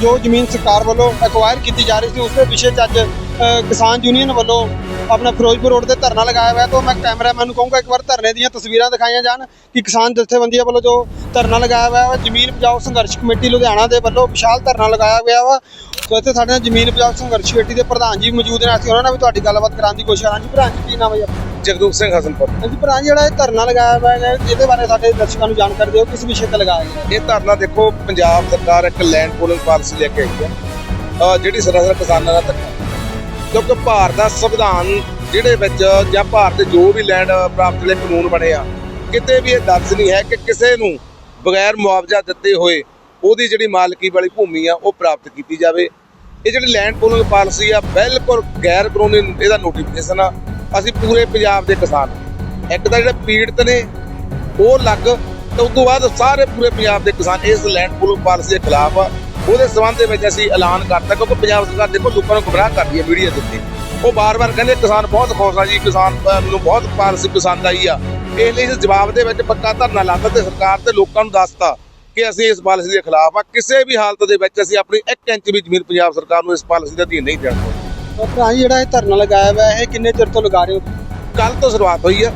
ਜੋ ਜ਼ਮੀਨ ਸਰਕਾਰ ਵੱਲੋਂ ਐਕਵਾਇਰ ਕੀਤੀ ਜਾ ਰਹੀ ਸੀ, ਉਸ ਦੇ ਵਿਸ਼ੇ 'ਚ ਅੱਜ ਕਿਸਾਨ ਯੂਨੀਅਨ ਵੱਲੋਂ ਆਪਣਾ ਫਿਰੋਜ਼ਪੁਰ ਰੋਡ ਤੇ ਧਰਨਾ ਲਗਾਇਆ ਹੋਇਆ ਹੈ ਤਾਂ ਮੈਂ ਕੈਮਰਾਮੈਨ ਨੂੰ ਕਹੂੰਗਾ, ਇੱਕ ਵਾਰ ਧਰਨੇ ਦੀਆਂ ਤਸਵੀਰਾਂ ਦਿਖਾਈਆਂ ਜਾਣ ਕਿ ਕਿਸਾਨ ਜਥੇਬੰਦੀਆਂ ਵੱਲੋਂ ਜੋ ਧਰਨਾ ਲਗਾਇਆ ਹੋਇਆ ਹੈ ਜ਼ਮੀਨ ਉਪਜਾਓ ਸੰਘਰਸ਼ ਕਮੇਟੀ ਲੁਧਿਆਣਾ ਦੇ ਵੱਲੋਂ ਵਿਸ਼ਾਲ ਧਰਨਾ ਲਗਾਇਆ ਗਿਆ ਵਾ। ਸੋ ਇੱਥੇ ਸਾਡੇ ਨਾਲ ਜ਼ਮੀਨ ਉਪਜਾਓ ਸੰਘਰਸ਼ ਕਮੇਟੀ ਦੇ ਪ੍ਰਧਾਨ ਜੀ ਮੌਜੂਦ ਨੇ। ਅਸੀਂ ਉਹਨਾਂ ਨਾਲ ਵੀ ਤੁਹਾਡੀ ਗੱਲਬਾਤ ਕਰਾਉਣ ਦੀ ਕੋਸ਼ਿਸ਼ ਕਰਾਂਗੇ। ਪ੍ਰਧਾਨ ਜੀ ਕੀ ਨਾਮ ਹੈ ਜੀ? ਜਗਦੂਪ ਸਿੰਘ ਹਸਨਪੁਰ। ਹਾਂਜੀ ਭਰਾ ਜੀ, ਜਿਹੜਾ ਇਹ ਧਰਨਾ ਲਗਾਇਆ ਹੋਇਆ ਹੈ ਇਹਦੇ ਬਾਰੇ ਸਾਡੇ ਦਰਸ਼ਕਾਂ ਨੂੰ ਜਾਣਕਾਰੀ ਦਿਓ। ਕਿਸ ਵਿਸ਼ੇ ਤੇ ਲਗਾਇਆ ਗਿਆ? ਇਹ ਧਰਨਾ ਦੇਖੋ ਪੰਜਾਬ ਸਰਕਾਰ ਇੱਕ ਲੈਂਡ ਪੂਲਿੰਗ ਪਾਲਿਸੀ ਲੈ ਕੇ ਆਈ ਹੈ। ਜਿਹੜੀ ਸਰਾਸਰ ਕਿਸਾਨਾਂ ਦਾ ਧੱਕਾ ਕਿਉਂਕਿ ਭਾਰਤ ਦਾ ਸੰਵਿਧਾਨ ਜਿਹੜੇ ਵਿੱਚ ਜਾਂ ਭਾਰਤ ਦੇ ਜੋ ਵੀ ਲੈਂਡ ਪ੍ਰਾਪਤ ਦੇ ਕਾਨੂੰਨ ਬਣੇ ਆ ਕਿਤੇ ਵੀ ਇਹ ਦਰਜ ਨਹੀਂ ਹੈ ਕਿ ਕਿਸੇ ਨੂੰ ਬਗੈਰ ਮੁਆਵਜ਼ਾ ਦਿੱਤੇ ਹੋਏ ਉਹਦੀ ਜਿਹੜੀ ਮਾਲਕੀ ਵਾਲੀ ਭੂਮੀ ਆ ਉਹ ਪ੍ਰਾਪਤ ਕੀਤੀ ਜਾਵੇ। ਇਹ ਜਿਹੜੀ ਲੈਂਡ ਪੂਲਿੰਗ ਪਾਲਿਸੀ ਆ ਬਿਲਕੁਲ ਗੈਰ ਕਾਨੂੰਨੀ ਇਹਦਾ ਨੋਟੀਫਿਕੇਸ਼ਨ ਆ। ਅਸੀਂ ਪੂਰੇ ਪੰਜਾਬ ਦੇ ਕਿਸਾਨ। ਇੱਕ ਤਾਂ ਜਿਹੜੇ ਪੀੜਤ ਨੇ ਉਹ ਲੱਗ ਤੇ ਉਸ ਤੋਂ ਬਾਅਦ ਸਾਰੇ ਪੂਰੇ ਪੰਜਾਬ ਦੇ ਕਿਸਾਨ ਇਸ ਲੈਂਡ ਪੂਲਿੰਗ ਪਾਲਿਸੀ ਦੇ ਖਿਲਾਫ ਆ। ਉਹਦੇ ਸਬੰਧ ਦੇ ਵਿੱਚ ਅਸੀਂ ਐਲਾਨ ਕਰਤਾ ਕਿਉਂਕਿ ਪੰਜਾਬ ਸਰਕਾਰ ਦੇਖੋ ਲੋਕਾਂ ਨੂੰ ਗੁੰਮਰਾਹ ਕਰਦੀ ਹੈ ਮੀਡੀਆ ਦੇ ਉੱਤੇ। ਉਹ ਬਾਰ-ਬਾਰ ਕਹਿੰਦੇ ਕਿਸਾਨ ਬਹੁਤ ਖੁਸ਼ ਆ ਜੀ ਕਿਸਾਨ ਅਹ, ਨੂੰ ਬਹੁਤ ਪਾਲਿਸੀ ਪਸੰਦ ਆਈ ਆ। ਇਸ ਲਈ ਇਸ ਜਵਾਬ ਦੇ ਵਿੱਚ ਪੱਕਾ ਧਰਨਾ ਲਾਤਾ ਤੇ ਸਰਕਾਰ ਤੇ ਲੋਕਾਂ ਨੂੰ ਦੱਸਤਾ ਕਿ ਅਸੀਂ ਇਸ ਪਾਲਿਸੀ ਦੇ ਖਿਲਾਫ ਆ ਕਿਸੇ ਵੀ ਹਾਲਤ ਦੇ ਵਿੱਚ ਅਸੀਂ ਆਪਣੀ 1 ਇੰਚ ਵੀ ਜ਼ਮੀਨ ਪੰਜਾਬ ਸਰਕਾਰ ਨੂੰ ਇਸ ਪਾਲਿਸੀ ਦੇ ਅਧੀਨ ਨਹੀਂ ਦੇਣ ਤਾਂ ਭਰਾ ਜਿਹੜਾ ਇਹ ਧਰਨਾ ਲਗਾਇਆ ਹੋਇਆ ਹੈ ਇਹ ਕਿੰਨੇ ਚਿਰ ਤੋਂ ਲਗਾ ਰਹੇ ਹੋ? ਕੱਲ ਤੋਂ ਸ਼ੁਰੂਆਤ ਹੋਈ ਆ।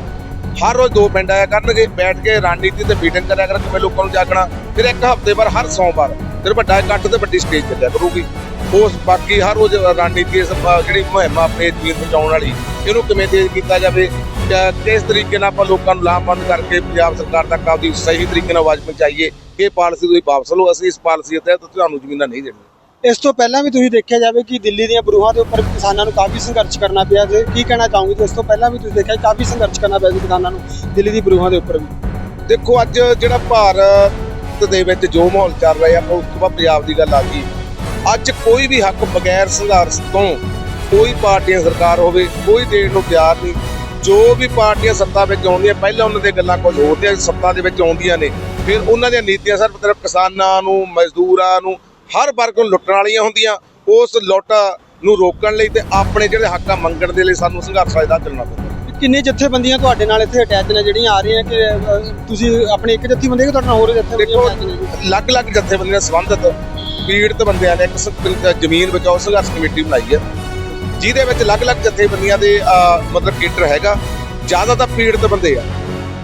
ਹਰ ਰੋਜ਼ ਦੋ ਪਿੰਡ ਆਇਆ ਕਰਨਗੇ ਬੈਠ ਕੇ ਰਣਨੀਤੀ ਤੇ ਮੀਟਿੰਗ ਕਰਿਆ ਕਰਨ ਕਿਵੇਂ ਲੋਕਾਂ ਨੂੰ ਜਾਗਣਾ। ਫਿਰ ਇੱਕ ਹਫ਼ਤੇ ਬਾਅਦ ਹਰ ਸੋਮਵਾਰ ਫਿਰ ਵੱਡਾ ਇਕੱਠ ਤੇ ਵੱਡੀ ਸਟੇਜ ਚੱਲਿਆ ਕਰੂਗੀ। ਉਸ ਬਾਕੀ ਹਰ ਰੋਜ਼ ਰਣਨੀਤੀ ਇਸ, ਜਿਹੜੀ ਮੁਹਿੰਮ ਆ ਆਪਣੀ ਜ਼ਮੀਨ ਬਚਾਉਣ ਵਾਲੀ ਇਹਨੂੰ ਕਿਵੇਂ ਤੇਜ਼ ਕੀਤਾ ਜਾਵੇ ਕਿਸ ਤਰੀਕੇ ਨਾਲ ਆਪਾਂ ਲੋਕਾਂ ਨੂੰ ਲਾਮਬੰਦ ਕਰਕੇ ਪੰਜਾਬ ਸਰਕਾਰ ਤੱਕ ਆਪਦੀ ਸਹੀ ਤਰੀਕੇ ਨਾਲ ਆਵਾਜ਼ ਪਹੁੰਚਾਈਏ ਇਹ ਪਾਲਿਸੀ ਤੁਸੀਂ ਵਾਪਸ ਲਓ ਅਸੀਂ ਇਸ ਪਾਲਿਸੀ ਦੇ ਤਹਿਤ ਤੁਹਾਨੂੰ ਜ਼ਮੀਨਾਂ ਨਹੀਂ ਦੇਣੀਆਂ। ਇਸ ਤੋਂ ਪਹਿਲਾਂ ਵੀ ਤੁਸੀਂ ਦੇਖਿਆ ਜਾਵੇ ਕਿ ਦਿੱਲੀ ਦੀਆਂ ਬਰੂਹਾਂ ਦੇ ਉੱਪਰ ਕਿਸਾਨਾਂ ਨੂੰ ਕਾਫੀ ਸੰਘਰਸ਼ ਕਰਨਾ ਪਿਆ ਤੇ ਕੀ ਕਹਿਣਾ ਚਾਹੋਗੇ ਤੇ ਇਸ ਤੋਂ ਪਹਿਲਾਂ ਵੀ ਤੁਸੀਂ ਦੇਖਿਆ ਕਾਫੀ ਸੰਘਰਸ਼ ਕਰਨਾ ਪਿਆ ਕਿਸਾਨਾਂ ਨੂੰ ਦਿੱਲੀ ਦੀ ਬਰੂਹਾਂ ਦੇ ਉੱਪਰ ਵੀ। ਦੇਖੋ ਅੱਜ ਜਿਹੜਾ ਭਾਰਤ ਦੇ ਵਿੱਚ ਜੋ ਮਾਹੌਲ ਚੱਲ ਰਿਹਾ ਆਪਾਂ ਉਸ ਤੋਂ ਬਾਅਦ ਪੰਜਾਬ ਦੀ ਗੱਲ ਆ ਗਈ। ਅੱਜ ਕੋਈ ਵੀ ਹੱਕ ਬਗੈਰ ਸੰਘਰਸ਼ ਤੋਂ ਕੋਈ ਪਾਰਟੀਆਂ ਸਰਕਾਰ ਹੋਵੇ ਕੋਈ ਦੇਣ ਨੂੰ ਤਿਆਰ ਨਹੀਂ। ਜੋ ਵੀ ਪਾਰਟੀਆਂ ਸੱਤਾ ਵਿੱਚ ਆਉਂਦੀਆਂ ਪਹਿਲਾਂ ਉਹਨਾਂ ਦੀਆਂ ਗੱਲਾਂ ਕੁਝ ਹੋਰ ਤੇ ਸੱਤਾ ਦੇ ਵਿੱਚ ਆਉਂਦੀਆਂ ਨੇ। ਫਿਰ ਉਹਨਾਂ ਦੀਆਂ ਨੀਤੀਆਂ ਸਿਰਫ ਤਰਫ ਕਿਸਾਨਾਂ ਨੂੰ ਮਜ਼ਦੂਰਾਂ ਨੂੰ ਹਰ ਵਰਗ ਨੂੰ ਲੁੱਟਣ ਵਾਲੀਆਂ ਹੁੰਦੀਆਂ। ਉਸ ਲੁੱਟ ਨੂੰ ਰੋਕਣ ਲਈ ਤੇ ਆਪਣੇ ਜਿਹੜੇ ਹੱਕਾਂ ਮੰਗਣ ਦੇ ਲਈ ਸਾਨੂੰ ਸੰਘਰਸ਼ ਦਾ ਚੱਲਣਾ ਪੈਂਦਾ। ਕਿੰਨੀ ਜਥੇਬੰਦੀਆਂ ਤੁਹਾਡੇ ਨਾਲ ਇੱਥੇ ਅਟੈਚ ਨੇ ਜਿਹੜੀਆਂ ਆ ਰਹੀਆਂ ਕਿ ਤੁਸੀਂ ਆਪਣੀ ਇੱਕ ਜਥੇਬੰਦੀ ਕਿ ਤੁਹਾਡੇ ਨਾਲ ਹੋਰ ਜਥੇਬੰਦੀਆਂ? ਅਲੱਗ-ਅਲੱਗ ਜਥੇਬੰਦੀਆਂ ਨਾਲ ਸੰਬੰਧਿਤ ਪੀੜਤ ਬੰਦਿਆਂ ਨੇ ਇੱਕ ਜ਼ਮੀਨ ਬਚਾਓ ਸੰਘਰਸ਼ ਕਮੇਟੀ ਬਣਾਈ ਹੈ। ਜਿਹਦੇ ਵਿੱਚ ਅਲੱਗ-ਅਲੱਗ ਜਥੇਬੰਦੀਆਂ ਦੇ ਮਤਲਬ ਕੇਡਰ ਹੈਗਾ। ਜ਼ਿਆਦਾ ਤਾਂ ਪੀੜਤ ਬੰਦੇ ਆ।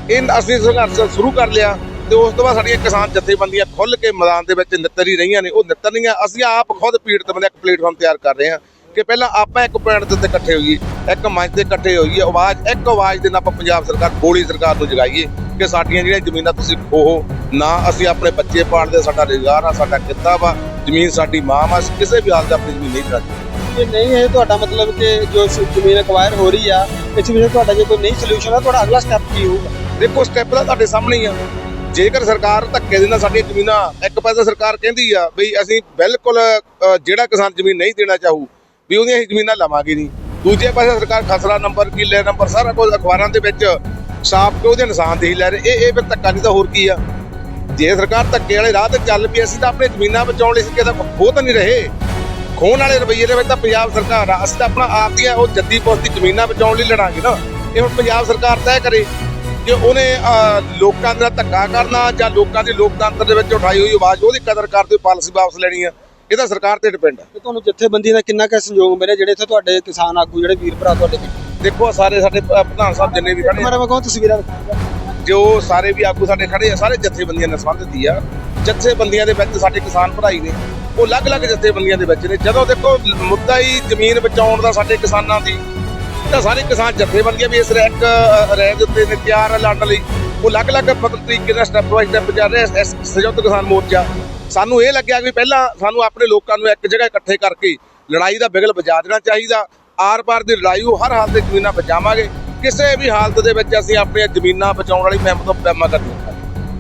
ਇਹ ਅਸੀਂ ਸੰਘਰਸ਼ ਸ਼ੁਰੂ ਕਰ ਲਿਆ। ਤੇ ਉਸ ਤੋਂ ਬਾਅਦ ਸਾਡੀਆਂ ਕਿਸਾਨ ਜਥੇਬੰਦੀਆਂ ਖੁੱਲ ਕੇ ਮੈਦਾਨ ਦੇ ਵਿੱਚ ਨਿੱਤਰ ਹੀ ਰਹੀਆਂ ਨੇ ਉਹ ਨਿੱਤਰ ਨਹੀਂ ਆ ਅਸੀਂ ਆਪ ਖੁਦ ਪੀੜਤ ਬੰਦੇ ਇੱਕ ਪਲੇਟਫਾਰਮ ਤਿਆਰ ਕਰ ਰਹੇ ਹਾਂ ਕਿ ਪਹਿਲਾਂ ਆਪਾਂ ਇੱਕ ਪੁਆਇੰਟ ਦੇ ਉੱਤੇ ਇਕੱਠੇ ਹੋਈਏ ਇੱਕ ਮੰਚ ਤੇ ਇਕੱਠੇ ਹੋਈਏ ਆਵਾਜ਼ ਇੱਕ ਆਵਾਜ਼ ਦੇ ਨਾਲ ਆਪਾਂ ਪੰਜਾਬ ਸਰਕਾਰ ਗੋਲੀ ਸਰਕਾਰ ਨੂੰ ਜਗਾਈਏ ਕਿ ਸਾਡੀਆਂ ਜਿਹੜੀਆਂ ਜ਼ਮੀਨਾਂ ਤੁਸੀਂ ਖੋਹੋ। ਨਾ ਅਸੀਂ ਆਪਣੇ ਬੱਚੇ ਪਾਲਦੇ ਸਾਡਾ ਰੁਜ਼ਗਾਰ ਆ ਸਾਡਾ ਕਿੱਤਾ ਵਾ ਜ਼ਮੀਨ ਸਾਡੀ ਮਾਂ ਵਾ ਅਸੀਂ ਕਿਸੇ ਵੀ ਹਾਲਤ ਆਪਣੀ ਜ਼ਮੀਨ ਨਹੀਂ ਛੱਡਣੀ ਇਹ ਨਹੀਂ ਇਹ ਤੁਹਾਡਾ ਮਤਲਬ ਕਿ ਜੋ ਜ਼ਮੀਨ ਅਕਵਾਇਰ ਹੋ ਰਹੀ ਆ ਇਸ ਵਿੱਚ ਤੁਹਾਡਾ ਜੇ ਕੋਈ ਨਹੀਂ ਸੋਲੂਸ਼ਨ ਆ ਤੁਹਾਡਾ ਅਗਲਾ ਸਟੈਪ ਕੀ ਹੋਊਗਾ? ਦੇਖੋ ਸਟੈਪ ਤਾਂ ਤੁਹਾਡੇ ਸਾਹਮਣੇ ਹੀ ਆ। ਜੇਕਰ ਸਰਕਾਰ ਧੱਕੇ ਦੇ ਨਾਲ ਸਾਡੀਆਂ ਜ਼ਮੀਨਾਂ, ਇੱਕ ਪਾਸੇ ਸਰਕਾਰ ਕਹਿੰਦੀ ਆ ਵੀ ਅਸੀਂ ਬਿਲਕੁਲ ਜਿਹੜਾ ਕਿਸਾਨ ਜ਼ਮੀਨ ਨਹੀਂ ਦੇਣਾ ਚਾਹੂ, ਵੀ ਉਹਦੀਆਂ ਅਸੀਂ ਜ਼ਮੀਨਾਂ ਲਵਾਂਗੇ ਨਹੀਂ। ਦੂਜੇ ਪਾਸੇ ਸਰਕਾਰ ਖਸਰਾ ਨੰਬਰ, ਕਿੱਲੇ ਨੰਬਰ, ਸਾਰਾ ਕੁਝ ਅਖਬਾਰਾਂ ਦੇ ਵਿੱਚ ਸਾਫ਼ ਕਿ ਉਹਦੇ ਨਿਸ਼ਾਨਦੇਹੀ ਲੈ ਰਹੇ। ਇਹ ਇਹ ਫਿਰ ਧੱਕਾ ਨਹੀਂ ਤਾਂ ਹੋਰ ਕੀ ਆ? ਜੇ ਸਰਕਾਰ ਧੱਕੇ ਵਾਲੇ ਰਾਹ ਤੇ ਚੱਲ ਪਈ, ਅਸੀਂ ਤਾਂ ਆਪਣੇ ਜ਼ਮੀਨਾਂ ਬਚਾਉਣ ਲਈ ਕਿਸੇ ਦਾ ਖੋਹ ਤਾਂ ਨਹੀਂ ਰਹੇ। ਖੋਣ ਵਾਲੇ ਰਵੱਈਏ ਦੇ ਵਿੱਚ ਤਾਂ ਪੰਜਾਬ ਸਰਕਾਰ ਆ। ਅਸੀਂ ਤਾਂ ਆਪਣਾ ਆਪ ਦੀਆਂ ਉਹ ਜੱਦੀ ਪੁਸਤੀ ਜ਼ਮੀਨਾਂ ਬਚਾਉਣ ਲਈ ਲੜਾਂਗੇ ਨਾ। ਇਹ ਹੁਣ ਪੰਜਾਬ ਸਰਕਾਰ ਤੈਅ ਕਰੇ। ਕਿ ਉਹਨੇ ਲੋਕਾਂ ਦਾ ਧੱਕਾ ਕਰਨਾ ਜਾਂ ਲੋਕਾਂ ਦੀ ਲੋਕਤੰਤਰ ਦੇ ਵਿੱਚ ਉਠਾਈ ਹੋਈ ਆਵਾਜ਼ ਉਹਦੀ ਕਦਰ ਕਰਦੇ ਹੋਏ ਪਾਲਿਸੀ ਵਾਪਸ ਲੈਣੀ ਆ ਇਹ ਤਾਂ ਸਰਕਾਰ ਤੇ ਡਿਪੈਂਡ ਤੇ ਤੁਹਾਨੂੰ ਜਥੇਬੰਦੀ ਦਾ ਕਿੰਨਾ ਕੁ ਸਹਿਯੋਗ ਮਿਲਿਆ ਜਿਹੜੇ ਇੱਥੇ ਤੁਹਾਡੇ ਕਿਸਾਨ ਆਗੂ ਜਿਹੜੇ ਵੀਰ ਭਰਾ ਤੁਹਾਡੇ ਦੇਖੋ ਸਾਰੇ ਸਾਡੇ ਪ੍ਰਧਾਨ ਸਾਹਿਬ ਜਿੰਨੇ ਵੀ ਖੜੇ ਮਾਰੇ ਕਹਾਂ ਤਸਵੀਰਾਂ ਜੋ ਸਾਰੇ ਵੀ ਆਗੂ ਸਾਡੇ ਖੜੇ ਆ ਸਾਰੇ ਜਥੇਬੰਦੀਆਂ ਨਾਲ ਸੰਬੰਧਿਤ ਹੀ ਆ। ਜਥੇਬੰਦੀਆਂ ਦੇ ਵਿੱਚ ਸਾਡੇ ਕਿਸਾਨ ਭਰਾਈ ਨੇ। ਉਹ ਅਲੱਗ-ਅਲੱਗ ਜਥੇਬੰਦੀਆਂ ਦੇ ਵਿੱਚ ਨੇ। ਜਦੋਂ ਦੇਖੋ ਮੁੱਦਾ ਹੀ ਜ਼ਮੀਨ ਬਚਾਉਣ ਦਾ ਸਾਡੇ ਕਿਸਾਨਾਂ ਦੀ ਤਾਂ ਸਾਰੇ ਕਿਸਾਨ ਜਥੇਬੰਦੀਆਂ ਵੀ ਇਸ ਰੈਕ ਰਹਿ ਦੇ ਉੱਤੇ ਨੇ ਤਿਆਰ ਲੜਨ ਲਈ। ਉਹ ਅਲੱਗ-ਅਲੱਗ ਮਤਲਬ ਤਰੀਕੇ ਨਾਲ ਸਟੈਪ ਬਾਈ ਸਟੈਪ ਜਾ ਰਹੇ ਸੰਯੁਕਤ ਕਿਸਾਨ ਮੋਰਚਾ। ਸਾਨੂੰ ਇਹ ਲੱਗਿਆ ਕਿ ਪਹਿਲਾਂ ਸਾਨੂੰ ਆਪਣੇ ਲੋਕਾਂ ਨੂੰ ਇੱਕ ਜਗ੍ਹਾ ਇਕੱਠੇ ਕਰਕੇ ਲੜਾਈ ਦਾ ਬਿਗਲ ਵਜਾ ਦੇਣਾ ਚਾਹੀਦਾ। ਆਰ-ਪਾਰ ਦੀ ਲੜਾਈ ਉਹ ਹਰ ਹਾਲਤ ਤੇ ਜ਼ਮੀਨਾਂ ਬਚਾਵਾਂਗੇ। ਕਿਸੇ ਵੀ ਹਾਲਤ ਦੇ ਵਿੱਚ ਅਸੀਂ ਆਪਣੀਆਂ ਜ਼ਮੀਨਾਂ ਬਚਾਉਣ ਵਾਲੀ ਮੁਹਿੰਮ ਤੋਂ ਪੈਮਾ ਕਰਨੀ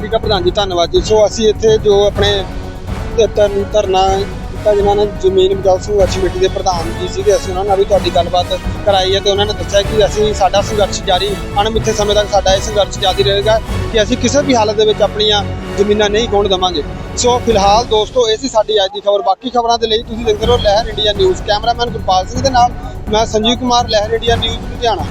ਠੀਕ ਆ ਪ੍ਰਧਾਨ ਜੀ, ਧੰਨਵਾਦ ਜੀ। ਸੋ ਅਸੀਂ ਇੱਥੇ ਜੋ ਆਪਣੇ ਧਰਨਾ ਮਹਿਤਾ ਜਿਨ੍ਹਾਂ ਨੇ ਜ਼ਮੀਨ ਬਚਾਓ ਸੰਘਰਸ਼ ਕਮੇਟੀ ਦੇ ਪ੍ਰਧਾਨ ਜੀ ਸੀਗੇ, ਅਸੀਂ ਉਹਨਾਂ ਨਾਲ ਵੀ ਤੁਹਾਡੀ ਗੱਲਬਾਤ ਕਰਾਈ ਹੈ ਤੇ ਉਹਨਾਂ ਨੇ ਦੱਸਿਆ ਕਿ ਅਸੀਂ ਸਾਡਾ ਸੰਘਰਸ਼ ਜਾਰੀ ਅਣਮਿੱਥੇ ਸਮੇਂ ਤੱਕ ਸਾਡਾ ਇਹ ਸੰਘਰਸ਼ ਜਾਰੀ ਰਹੇਗਾ ਕਿ ਅਸੀਂ ਕਿਸੇ ਵੀ ਹਾਲਤ ਦੇ ਵਿੱਚ ਆਪਣੀਆਂ ਜ਼ਮੀਨਾਂ ਨਹੀਂ ਖੋਣ ਦਵਾਂਗੇ। ਸੋ ਫਿਲਹਾਲ ਦੋਸਤੋ, ਇਹ ਸੀ ਸਾਡੀ ਅੱਜ ਦੀ ਖਬਰ। ਬਾਕੀ ਖਬਰਾਂ ਦੇ ਲਈ ਤੁਸੀਂ ਦੇਖਦੇ ਰਹੋ Lehar India News. Cameraman Gurpal Singh ਦੇ ਨਾਲ ਮੈਂ ਸੰਜੀਵ ਕੁਮਾਰ, ਲਹਿਰ ਇੰਡੀਆ ਨਿਊਜ਼, ਲੁਧਿਆਣਾ।